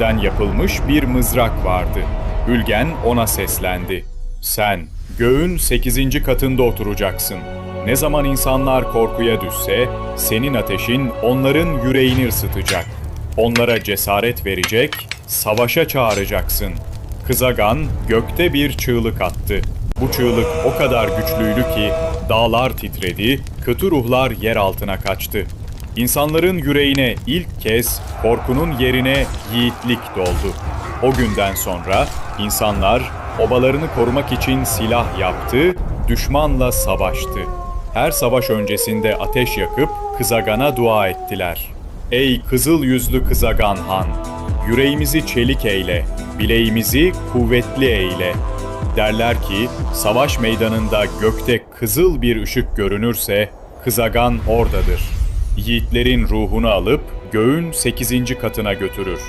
Den yapılmış bir mızrak vardı. Ülgen ona seslendi. Sen göğün sekizinci katında oturacaksın. Ne zaman insanlar korkuya düşse, senin ateşin onların yüreğini ısıtacak. Onlara cesaret verecek, savaşa çağıracaksın. Kızagan gökte bir çığlık attı. Bu çığlık o kadar güçlüydü ki dağlar titredi, kötü ruhlar yer altına kaçtı. İnsanların yüreğine ilk kez korkunun yerine yiğitlik doldu. O günden sonra insanlar obalarını korumak için silah yaptı, düşmanla savaştı. Her savaş öncesinde ateş yakıp Kızagan'a dua ettiler. Ey kızıl yüzlü Kızagan Han! Yüreğimizi çelik eyle, bileğimizi kuvvetli eyle. Derler ki savaş meydanında gökte kızıl bir ışık görünürse Kızagan oradadır. Yiğitlerin ruhunu alıp göğün sekizinci katına götürür.